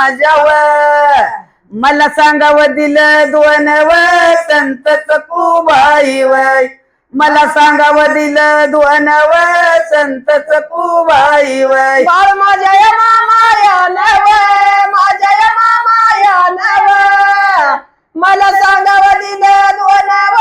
वा माझ्यावर. मला सांगाव दिलं दोन व संत चकूबाई वय मला सांगाव दिलं दोन व संत चकूबाई वय बाळ माझ्या या मामाया नव माझ्या या मामाया नव मला सांगाव दिलं दोन व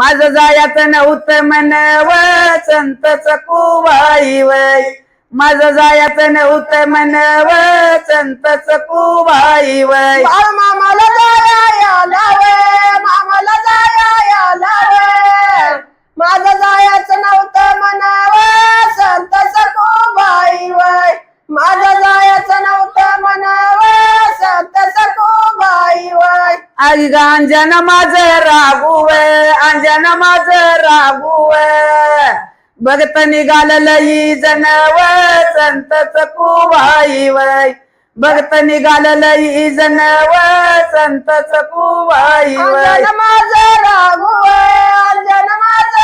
माझं जायाचं नव्हतं म्हणव संत चकूबाई वय माझं जायाचं नव्हतं म्हणव संत चकूबाई वय मामाला जाया याला मामाला जाया याला वे माझं जायचं नव्हतं म्हणावं संत सखूबाई वय माझं जायचं नव्हतं म्हणावं संत सखूबाई वय आई अंजन माझ रागू अंजन माझ रागू भगत निघालं जनव संत चकुवाई वय भगत निघालं जनव संत चकुवाई वय अंजन माझं राघू अंजन माझं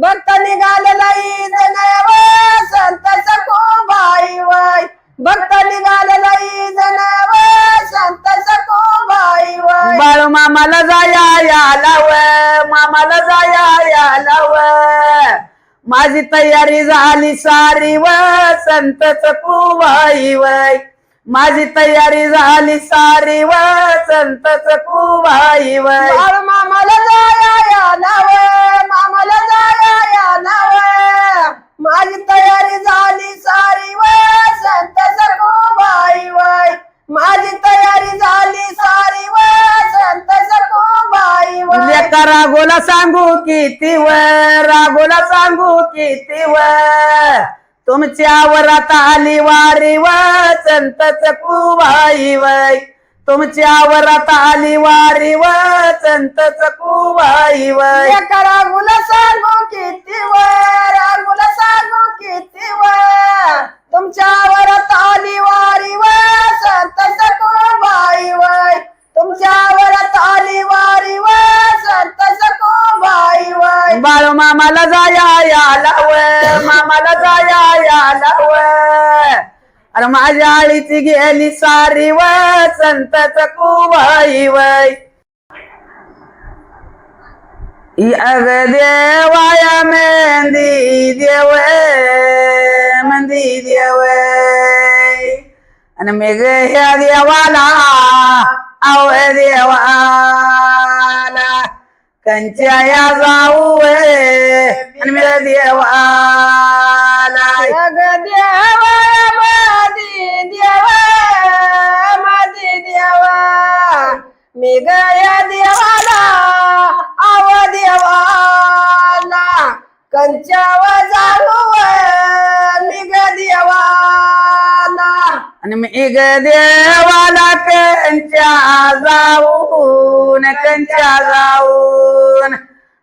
भक्त निघालेला जनव संत सखूबाई वय. भक्त निघालेला जनाव संत सखूबाई वय. बाळू मामाला जाया याला व मामाला जाया याला व माझी तयारी झाली सारी व संत चकूबाई वय. माझी तयारी झाली सारी व संत चकूबाई वय. बाळ मामाला जाया या नाव मामाला जाया या नाव माझी तयारी झाली सारी वय संत सखूबाई वय. माझी तयारी झाली सारी वय संत सखूबाई वय. रागोला सांगू किती व रागोला सांगू किती व तुमच्यावर आता आली वारी व संत चकूबाई वय. तुमच्यावर आता आली वारी व संत चकूबाई वय. एका रागुला सांगू किती वर रागुला सांगू किती वर अरे माझ्या आळीची गेली सारी व संत चकूबाई वय अग देवाया मेहंदी देव मंदी देव आणि मेघ ह्या देवाला आव देवाला कंच्या या जाऊ आणि मेघ देवाला जग देव मी गया देवाला आव देवाला. कंचाव जाऊ मी ग देवाला. आणि मेघ देवाला कंच्या जाऊन कंच्या जाऊन.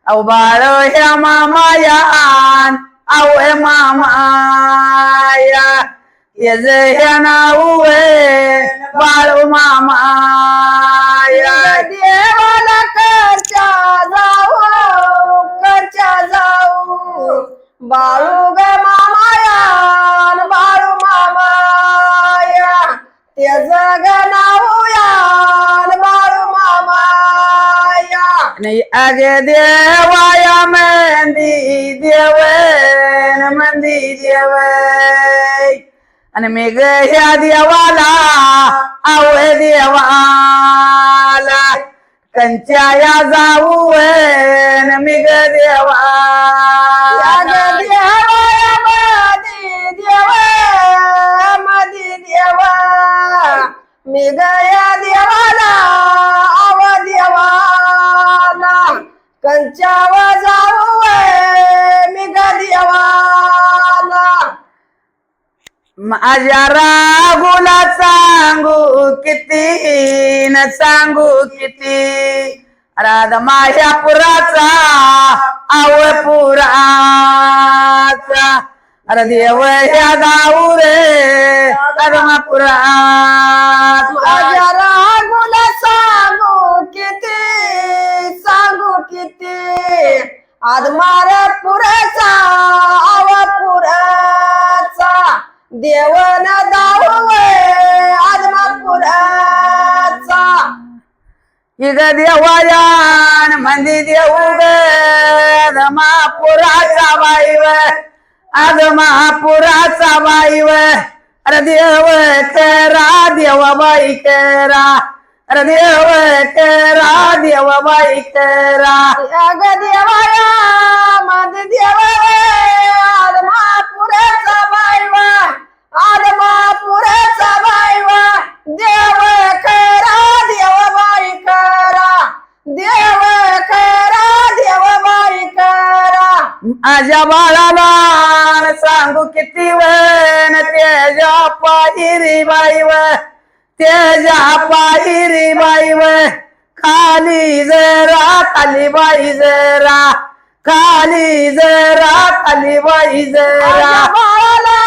अव बाळ ह्या मामायान आव हे मामा ह्या नाऊ बाळू मामाया देवाला करच्या जाऊ करच्या जाऊ बाळू ग मामायान बाळू मामाया ते जग नाऊयान बाळू मामाया आणि अगे देवाया मंदी देवन मंदी देव आणि मेघ ह्या देवाला आवय देवाला कंच्या या जाऊ मेघ देवा जग देवाया मदी देव देवा मी गया देवाला आव देवाला. कंच्या आजा रागुला सांगू किती न सांगू किती? राधा माझ्या पुराचा आवळ पुराचा. अरे देव ह्या गाऊ रे राधमापुराचा रागुला सांगू किती सांगू किती? आदमार पुराचा देवन दाऊ आज इग देवायान मंदी देऊ ग महापुराचा बाईव आज महापुराचा बाईव अरे देव करा देवाबाई करा अरे देव करा देवाबाई करा अग देवाया माझ देव आज महापुराचा बायवा आज महापुराचा बायवा देव करा देवबाई करा. देव करा देवबाई करा. माझ्या बाळाला सांगू किती वन तेजा पाहिरी बाईव. तेजा पाहिरी बाईव. खाली जरा खाली बाई जरा. खाली जरा खाली बाई जरा. माझ्या बाळाला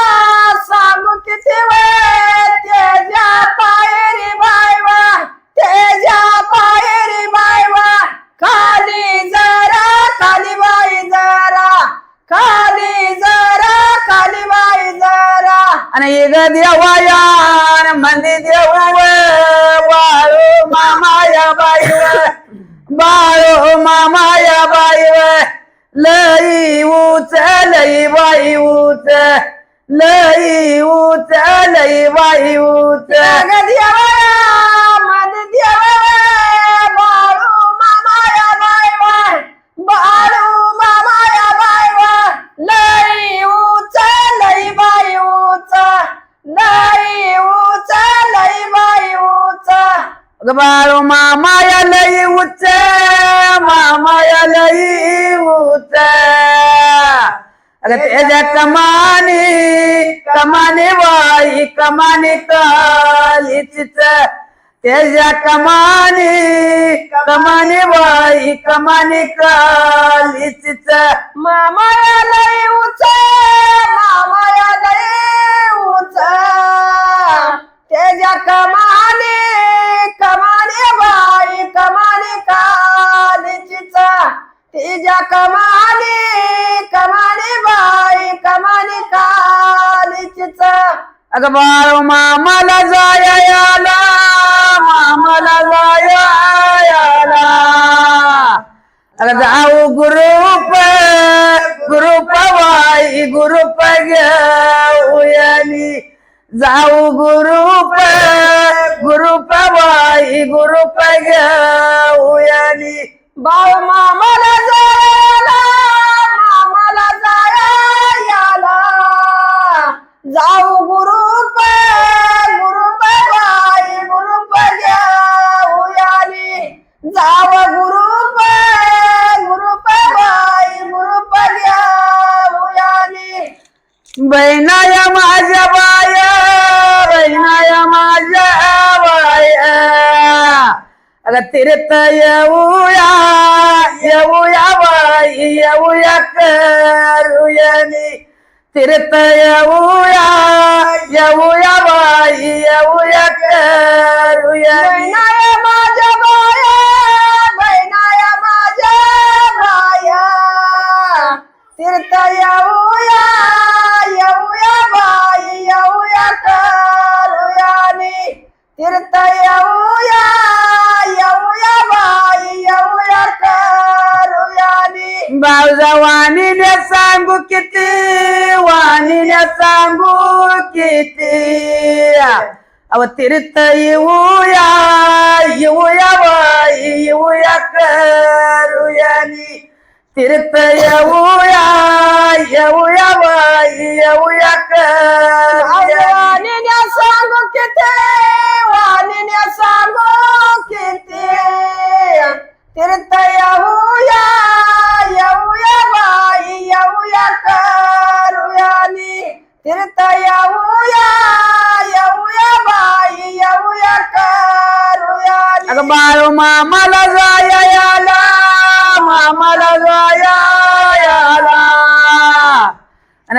आणि एक देवायान मंदी देऊ बाळू मामाया बाईव बाळू मामाया बाईव लई उच लई बाई उच लई उच लई बाई उच जग देवा बाळू मामाया लई उच मामाया लई उच अगं त्याच्या कमानी कमानी बाई कमानी कालीच त्याच्या कमानी कमानी बाई कमानी कालीच मामाया लई उच मामाया लई अगं बाळू मामाला जाया याला मामाला जाया याला अगं जाऊ गुरुप गुरुप बाई गुरुप घेऊयानी जाऊ गुरुप गुरुप बाई गुरुप घेऊयानी बाळ घेऊयाली जाव गुरुप गुरुप बाई गुरुप घेऊयाली बहिणाया माझ्या बाया बहिणाया माझ्या बाया अगं तीर्थ येऊया येऊया बाई येऊया करूयानी तीर्थ येऊया येऊया करूयानी बावजा वाणीने सांगू किती? वाणीने सांगू किती? अव तीर्थ येऊया येऊया बाई येऊया करूयानी तीर्थ येऊया येऊया बाई येऊया करूया वाणीने सांगू किती? वाणीने सांगू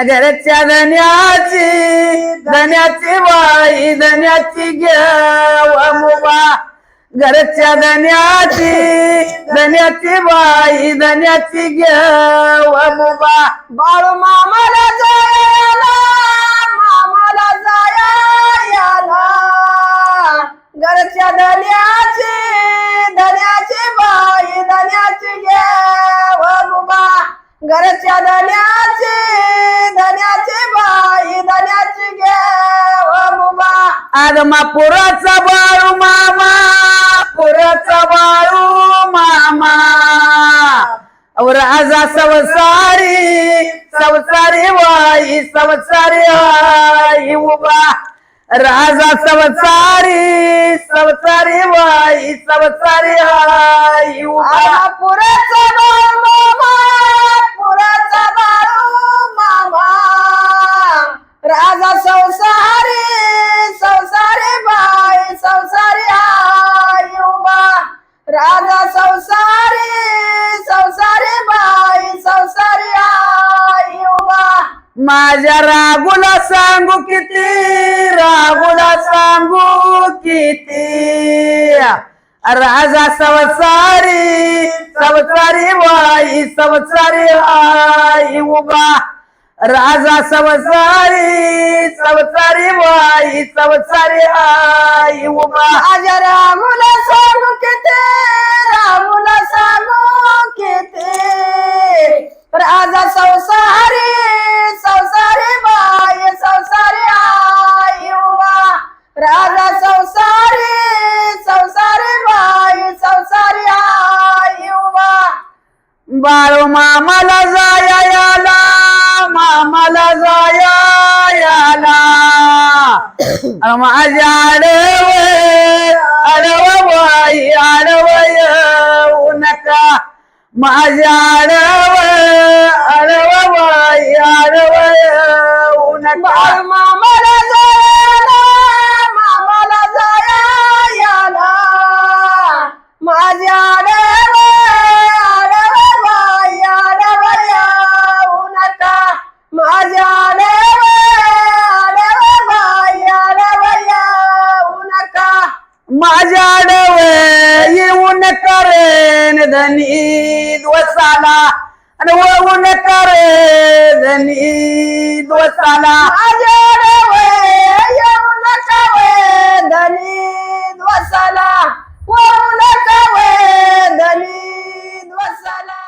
घरच्या धन्याची धन्याची बाई धन्याची घेव मुबा घरच्या धन्याची धन्याची बाई धन्याची घेव मुबा बाळू मामाला जायला मामाला जायला. घरच्या धन्याची धन्याची बाई धन्याची घेव मुबा घरच्या धन्या मा पोराचा बाळू मामा पोराचा बाळू मामा. अहो राजा संसारी संसारी वाई संसारी आई उभा. राजा संसारी संसारी वाई संसारी आई उभा. पुराचा बाळू मामा पुराचा बाळू मामा. राजा संसारी राजा संसारी संसारी बाई संसारी आई उभा. माझ्या रागुला सांगू किती रागुला सांगू किती? राजा संसारी संसारी बाई संसारी आई उभा. राजा संसारी संसारी बाई संसारी आई उभा माझ्या रामुला सांगू किती रामुला सांगू किती. राजा संसारी संसारी बाई संसारी आई उभा राजा संसारी संसारी बाई संसारी आई उभा बाळू मामाला माझ्या आडव आडव बाई नका माझ्या आडव आडव बाई आडव येऊ नका मामाला जायला मामाला जायला माझ्या आणि वळवून धनी दोसाला धनी दोसाला. वळवून धनी दोसाला.